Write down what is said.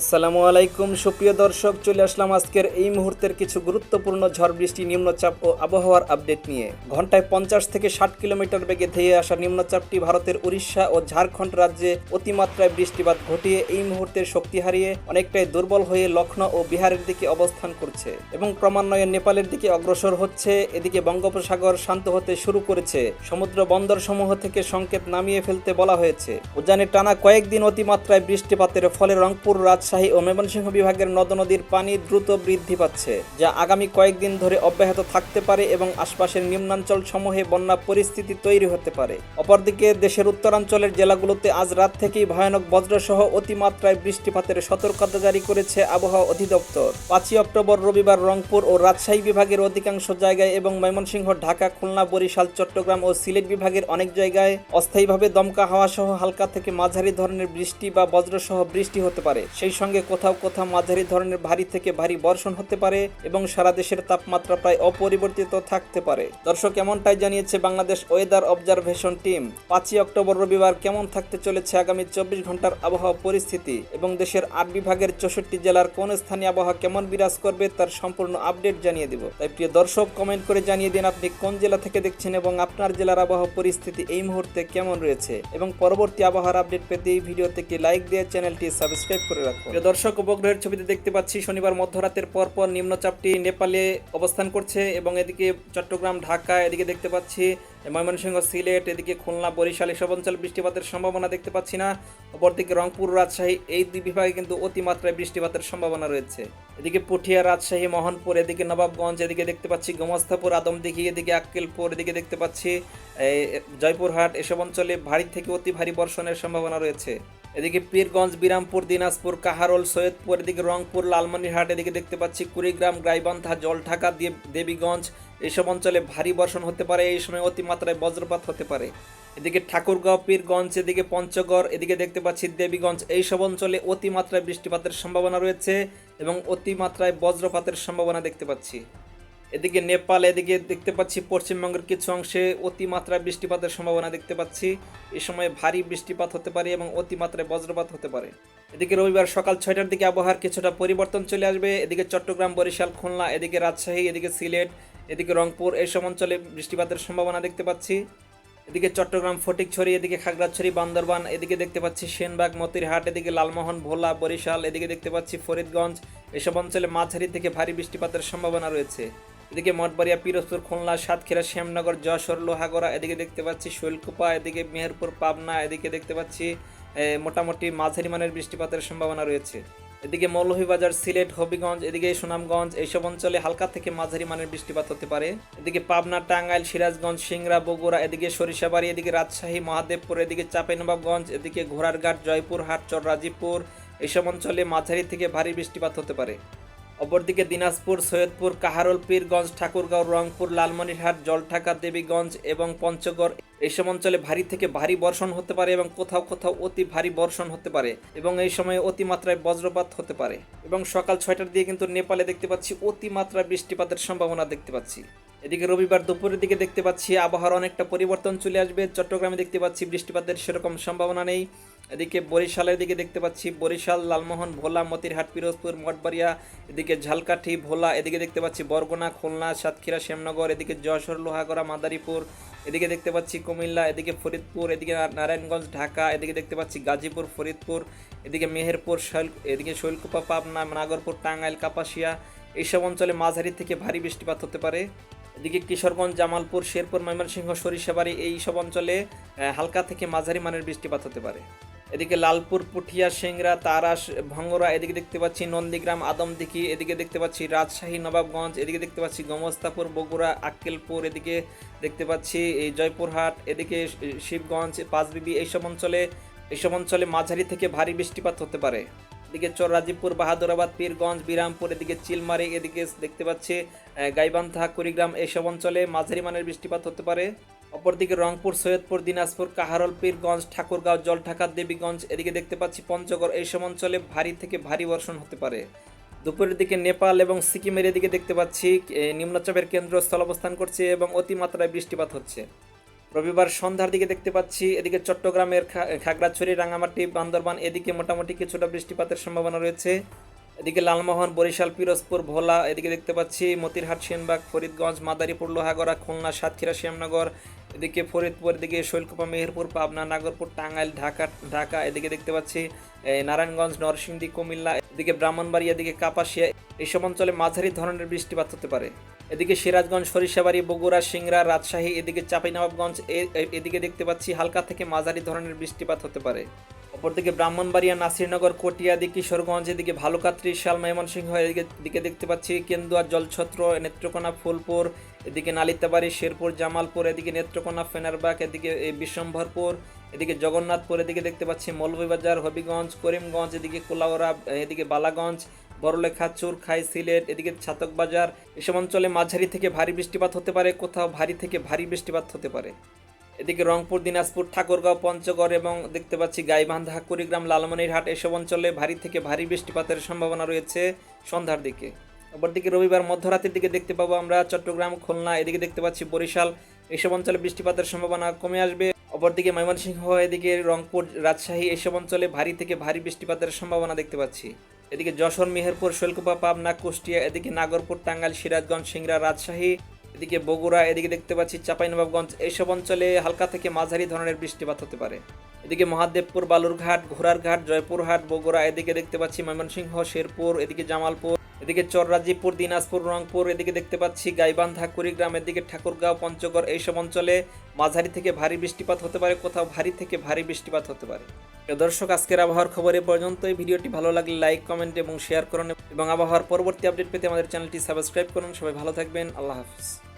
আসসালামু আলাইকুম, সুপ্রিয় দর্শক, চলে আসলাম আজকের এই মুহূর্তের কিছু গুরুত্বপূর্ণ ঝড় বৃষ্টি, নিম্নচাপ ও আবহাওয়ার আপডেট নিয়ে। ঘন্টায় পঞ্চাশ থেকে ষাট কিলোমিটার বেগে ধেয়ে আসা নিম্নচাপটি ভারতের উড়িষ্যা ও ঝাড়খণ্ড রাজ্যে অতিমাত্রায় বৃষ্টিপাত ঘটিয়ে এই মুহূর্তে শক্তি হারিয়ে অনেকটাই দুর্বল হয়ে লক্ষ্ণৌ ও বিহারের দিকে অবস্থান করছে এবং ক্রমান্বয়ে নেপালের দিকে অগ্রসর হচ্ছে, এদিকে বঙ্গোপসাগর শান্ত হতে শুরু করেছে। সমুদ্র বন্দর সমূহ থেকে সংকেত নামিয়ে ফেলতে বলা হয়েছে। উজানে টানা কয়েকদিন অতিমাত্রায় বৃষ্টিপাতের ফলে রংপুর রাজশাহী ও ময়মনসিংহ বিভাগের নদ নদীর পানি দ্রুত বৃদ্ধি পাচ্ছে, যা আগামী কয়েকদিন ধরে অব্যাহত থাকতে পারে এবং আশপাশের নিম্নাঞ্চল সমূহে বন্যা পরিস্থিতি তৈরি হতে পারে। অপরদিকে, দেশের উত্তরাঞ্চলের জেলাগুলোতে আজ রাত থেকেই ভয়ানক বজ্রসহ অতিমাত্রায় বৃষ্টিপাতের সতর্কতা জারি করেছে আবহাওয়া অধিদপ্তর। পাঁচই অক্টোবর রবিবার রংপুর ও রাজশাহী বিভাগের অধিকাংশ জায়গায় এবং ময়মনসিংহ, ঢাকা, খুলনা, বরিশাল, চট্টগ্রাম ও সিলেট বিভাগের অনেক জায়গায় অস্থায়ীভাবে দমকা হাওয়া সহ হালকা থেকে মাঝারি ধরনের বৃষ্টি বা বজ্রসহ বৃষ্টি হতে পারে। সেই সঙ্গে কোথাও কোথাও মাঝারি ধরনের ভারী থেকে ভারী বর্ষণ হতে পারে এবং সারা দেশের তাপমাত্রা প্রায় অপরিবর্তিত থাকতে পারে। দর্শক, এমনটাই জানিয়েছে বাংলাদেশ ওয়েদার অবজারভেশন টিম। পাঁচই অক্টোবর রবিবার কেমন থাকতে চলেছে আগামী চব্বিশ ঘণ্টার আবহাওয়া পরিস্থিতি এবং দেশের আট বিভাগের চৌষট্টি জেলার কোন স্থানে আবহাওয়া কেমন বিরাজ করবে তার সম্পূর্ণ আপডেট জানিয়ে দিব। তাই প্রিয় দর্শক কমেন্ট করে জানিয়ে দিন আপনি কোন জেলা থেকে দেখছেন এবং আপনার জেলার আবহাওয়া পরিস্থিতি এই মুহূর্তে কেমন রয়েছে। এবং পরবর্তী আবহাওয়ার আপডেট পেতে এই ভিডিওতে একটি লাইক দিয়ে চ্যানেলটি সাবস্ক্রাইব করে রাখুন। প্রিয় দর্শক, উপগ্রহের ছবিতে দেখতে পাচ্ছি, শনিবার মধ্যরাতের পরপর নিম্নচাপটি নেপালে অবস্থান করছে এবং এদিকে চট্টগ্রাম, ঢাকা, এদিকে দেখতে পাচ্ছি, ময়মনসিংহ, সিলেট, এদিকে খুলনা, বরিশাল, এসব অঞ্চলে বৃষ্টিপাতের সম্ভাবনা দেখতে পাচ্ছি না। অপরদিকে রংপুর, রাজশাহী, এই দুই বিভাগে কিন্তু অতিমাত্রায় বৃষ্টিপাতের সম্ভাবনা রয়েছে। এদিকে পুঠিয়া, রাজশাহী, মোহনপুর, এদিকে নবাবগঞ্জ, এদিকে দেখতে পাচ্ছি গোমস্তাপুর, আদমদিঘি, এদিকে আক্কেলপুর, এদিকে দেখতে পাচ্ছি জয়পুরহাট, এসব অঞ্চলে ভারী থেকে অতি ভারী বর্ষণের সম্ভাবনা রয়েছে। এদিকে পীরগঞ্জ, বিরামপুর, দিনাজপুর, কাহারোল, সৈয়দপুর, এদিকে রংপুর, লালমনিরহাট, এদিকে দেখতে পাচ্ছি কুড়িগ্রাম, গাইবান্ধা, জলঢাকা দেবীগঞ্জ। এইসব অঞ্চলে ভারী বর্ষণ হতে পারে, এই সময় অতিমাত্রায় বজ্রপাত হতে পারে। এদিকে ঠাকুরগাঁও, পীরগঞ্জ, এদিকে পঞ্চগড়, এদিকে দেখতে পাচ্ছি দেবীগঞ্জ। এইসব অঞ্চলে অতিমাত্রায় বৃষ্টিপাতের সম্ভাবনা রয়েছে এবং অতিমাত্রায় বজ্রপাতের সম্ভাবনা দেখতে পাচ্ছি। এদিকে নেপাল, এদিকে দেখতে পাচ্ছি পশ্চিমবঙ্গের কিছু অংশে অতিমাত্রায় বৃষ্টিপাতের সম্ভাবনা দেখতে পাচ্ছি। এ সময় ভারী বৃষ্টিপাত হতে পারে এবং অতিমাত্রায় বজ্রপাত হতে পারে। এদিকে রবিবার সকাল ছয়টার দিকে আবহাওয়ার কিছুটা পরিবর্তন চলে আসবে। এদিকে চট্টগ্রাম, বরিশাল, খুলনা, এদিকে রাজশাহী, এদিকে সিলেট, এদিকে রংপুর এইসব অঞ্চলে বৃষ্টিপাতের সম্ভাবনা দেখতে পাচ্ছি। এদিকে চট্টগ্রাম, ফটিকছড়ি, এদিকে খাগড়াছড়ি, বান্দরবান, এদিকে দেখতে পাচ্ছি সেনবাগ, মতিরহাট, এদিকে লালমোহন, ভোলা, বরিশাল, এদিকে দেখতে পাচ্ছি ফরিদগঞ্জ। এসব অঞ্চলে মাঝারি থেকে ভারী বৃষ্টিপাতের সম্ভাবনা রয়েছে। এদিকে মঠবাড়িয়া, পিরোজপুর, খুলনা, সাতক্ষীরা, শ্যামনগর, যশোর, লোহাগড়া, এদিকে দেখতে পাচ্ছি শৈলকুপা, এদিকে মেহেরপুর, পাবনা, এদিকে দেখতে পাচ্ছি মোটামুটি মাঝারি মানের বৃষ্টিপাতের সম্ভাবনা রয়েছে। এদিকে মৌলভীবাজার, সিলেট, হবিগঞ্জ, এদিকে সুনামগঞ্জ এইসব অঞ্চলে হালকা থেকে মাঝারি মানের বৃষ্টিপাত হতে পারে। এদিকে পাবনা, টাঙ্গাইল, সিরাজগঞ্জ, সিংড়া, বগুড়া, এদিকে সরিষাবাড়ি, এদিকে রাজশাহী, মহাদেবপুর, এদিকে চাঁপাইনবাবগঞ্জ, এদিকে ঘোড়ারঘাট, জয়পুরহাট চর রাজীবপুর এইসব অঞ্চলে মাঝারি থেকে ভারী বৃষ্টিপাত হতে পারে। অপরদিকে দিনাজপুর, সৈয়দপুর, কাহারোল, পীরগঞ্জ, ঠাকুরগাঁও, রংপুর, লালমনিরহাট, জলঢাকা, দেবীগঞ্জ এবং পঞ্চগড় এইসব অঞ্চলে ভারী থেকে ভারী বর্ষণ হতে পারে এবং কোথাও কোথাও অতি ভারী বর্ষণ হতে পারে এবং এই সময়ে অতিমাত্রায় বজ্রপাত হতে পারে এবং সকাল ছয়টার দিকে কিন্তু নেপালে দেখতে পাচ্ছি অতিমাত্রায় বৃষ্টিপাতের সম্ভাবনা দেখতে পাচ্ছি। এদিকে রবিবার দুপুরের দিকে দেখতে পাচ্ছি আবহাওয়ার অনেকটা পরিবর্তন চলে আসবে। চট্টগ্রামে দেখতে পাচ্ছি বৃষ্টিপাতের সেরকম সম্ভাবনা নেই। এদিকে বরিশালের দিকে দেখতে পাচ্ছি, বরিশাল, লালমোহন, ভোলা, মতিরহাট, পিরোজপুর, মঠবাড়িয়া, এদিকে ঝালকাঠি, ভোলা, এদিকে দেখতে পাচ্ছি বরগুনা, খুলনা, সাতক্ষীরা, শ্যামনগর, এদিকে যশোর, লোহাগড়া, মাদারীপুর, এদিকে দেখতে পাচ্ছি কুমিল্লা, এদিকে ফরিদপুর, এদিকে নারায়ণগঞ্জ, ঢাকা, এদিকে দেখতে পাচ্ছি গাজীপুর, ফরিদপুর, এদিকে মেহেরপুর, শৈল এদিকে শৈলকুপা, পাবনা, নাগরপুর, টাঙ্গাইল, কাপাসিয়া, এইসব অঞ্চলে মাঝারি থেকে ভারী বৃষ্টিপাত হতে পারে। এদিকে কিশোরগঞ্জ, জামালপুর, শেরপুর, ময়মনসিংহ, সরিষাবাড়ি এই সব অঞ্চলে হালকা থেকে মাঝারি মানের বৃষ্টিপাত হতে পারে। এদিকে লালপুর, পুঠিয়া সিংড়া তারাস, ভঙ্গরা, এদিকে দেখতে পাচ্ছি নন্দীগ্রাম আদমদিঘি এদিকে দেখতে পাচ্ছি রাজশাহী, নবাবগঞ্জ, এদিকে দেখতে পাচ্ছি গমস্তাপুর, বগুড়া, আক্কেলপুর, এদিকে দেখতে পাচ্ছি এই জয়পুরহাট, এদিকে শিবগঞ্জ, পাঁচবিবি, এইসব অঞ্চলে এইসব অঞ্চলে মাঝারি থেকে ভারী বৃষ্টিপাত হতে পারে। এদিকে চর রাজীবপুর, বাহাদুরাবাদ, পীরগঞ্জ, বিরামপুর, এদিকে চিলমারি, এদিকে দেখতে পাচ্ছি গাইবান্ধা, কুড়িগ্রাম, এইসব অঞ্চলে মাঝারি মানের বৃষ্টিপাত হতে পারে। অপরদিকে রংপুর, সৈয়দপুর, দিনাজপুর, কাহারল, পীরগঞ্জ, ঠাকুরগাঁও, জলঢাকা, দেবীগঞ্জ এদিকে দেখতে পাচ্ছি পঞ্চগড়। এইসব অঞ্চলে ভারী থেকে ভারী বর্ষণ হতে পারে। দুপুরের দিকে নেপাল এবং সিকিমের এদিকে দেখতে পাচ্ছি নিম্নচাপের কেন্দ্র স্থল অবস্থান করছে এবং অতিমাত্রায় বৃষ্টিপাত হচ্ছে। রবিবার সন্ধ্যার দিকে দেখতে পাচ্ছি, এদিকে চট্টগ্রামের খাগড়াছড়ি রাঙামাটি বান্দরবান এদিকে মোটামুটি কিছুটা বৃষ্টিপাতের সম্ভাবনা রয়েছে। এদিকে লালমোহন, বরিশাল, পিরোজপুর, ভোলা, এদিকে দেখতে পাচ্ছি মতিরহাট, সেনবাগ, ফরিদগঞ্জ, মাদারীপুর, লোহাগড়া, খুলনা, সাতক্ষীরা, শ্যামনগর, এদিকে ফরিদপুর, এদিকে শৈলকুপা, মেহেরপুর, পাবনা, নাগরপুর, টাঙ্গাইল, ঢাকা ঢাকা, এদিকে দেখতে পাচ্ছি নারায়ণগঞ্জ, নরসিংদী, কুমিল্লা, এদিকে ব্রাহ্মণবাড়িয়া এদিকে কাপাসিয়া এইসব অঞ্চলে মাঝারি ধরনের বৃষ্টিপাত হতে পারে। এদিকে সিরাজগঞ্জ, সরিষাবাড়ি, বগুড়া, সিংড়া, রাজশাহী, এদিকে চাঁপাইনবাবগঞ্জ এদিকে দেখতে পাচ্ছি হালকা থেকে মাঝারি ধরনের বৃষ্টিপাত হতে পারে। অপরদিকে ব্রাহ্মণবাড়িয়া, নাসিরনগর, কটিয়াদি, কিশোরগঞ্জ, এদিকে ভালুকা, ত্রিশাল, ময়মনসিংহ, এদিকে দিকে দেখতে পাচ্ছি কেন্দুয়া, জলছত্র, নেত্রকোনা, ফুলপুর, এদিকে নালিতাবাড়ি, শেরপুর, জামালপুর, এদিকে নেত্রকোনা, ফেনারবাগ, এদিকে বিশ্বম্ভরপুর, এদিকে জগন্নাথপুর, এদিকে দেখতে পাচ্ছি মৌলভীবাজার, হবিগঞ্জ, করিমগঞ্জ, এদিকে কোলাওড়া, এদিকে বালাগঞ্জ, বড়লেখা, চুরখাই, সিলেট, এদিকে ছাতক বাজার এসব অঞ্চলে মাঝারি থেকে ভারী বৃষ্টিপাত হতে পারে, কোথাও ভারী থেকে ভারী বৃষ্টিপাত হতে পারে। এদিকে রংপুর, দিনাজপুর, ঠাকুরগাঁও, পঞ্চগড় এবং দেখতে পাচ্ছি গাইবান্ধা, কুড়িগ্রাম, লালমনিরহাট এসব অঞ্চলে ভারী থেকে ভারী বৃষ্টিপাতের সম্ভাবনা রয়েছে সন্ধ্যার দিকে। অপরদিকে রবিবার মধ্যরাতের দিকে দেখতে পাবো আমরা চট্টগ্রাম, খুলনা, এদিকে দেখতে পাচ্ছি বরিশাল, এসব অঞ্চলে বৃষ্টিপাতের সম্ভাবনা কমে আসবে। অপরদিকে ময়মনসিংহ, এদিকে রংপুর, রাজশাহী এসব অঞ্চলে ভারী থেকে ভারী বৃষ্টিপাতের সম্ভাবনা দেখতে পাচ্ছি। এদিকে যশোর, মেহেরপুর, শৈলকুপা, পাবনা, কুষ্টিয়া, এদিকে নাগরপুর, টাঙ্গাইল, সিরাজগঞ্জ, সিংড়া, রাজশাহী এদিকে বগুড়া, এদিকে দেখতে পাচ্ছি চাঁপাইনবাবগঞ্জ, এইসব অঞ্চলে হালকা থেকে মাঝারি ধরনের বৃষ্টিপাত হতে পারে। এদিকে মহাদেবপুর, বালুরঘাট, ঘোড়ারঘাট, জয়পুরহাট, বগুড়া, এদিকে দেখতে পাচ্ছি ময়মনসিংহ, শেরপুর, এদিকে জামালপুর এদিকে চররাজিপুর দিনাজপুর, রংপুর, এদিকে দেখতে পাচ্ছি গাইবান্ধা, কুড়িগ্রাম, এদিকে ঠাকুরগাঁও, পঞ্চগড়, এইসব অঞ্চলে মাঝারি থেকে ভারী বৃষ্টিপাত হতে পারে, কোথাও ভারী থেকে ভারী বৃষ্টিপাত হতে পারে। দর্শক, আজকের আবহাওয়ার খবর এ পর্যন্ত এই ভিডিওটি ভালো লাগলে লাইক, কমেন্ট এবং শেয়ার করুন এবং আবহাওয়ার পরবর্তী আপডেট পেতে আমাদের চ্যানেলটি সাবস্ক্রাইব করুন। সবাই ভালো থাকবেন। আল্লাহ হাফিজ।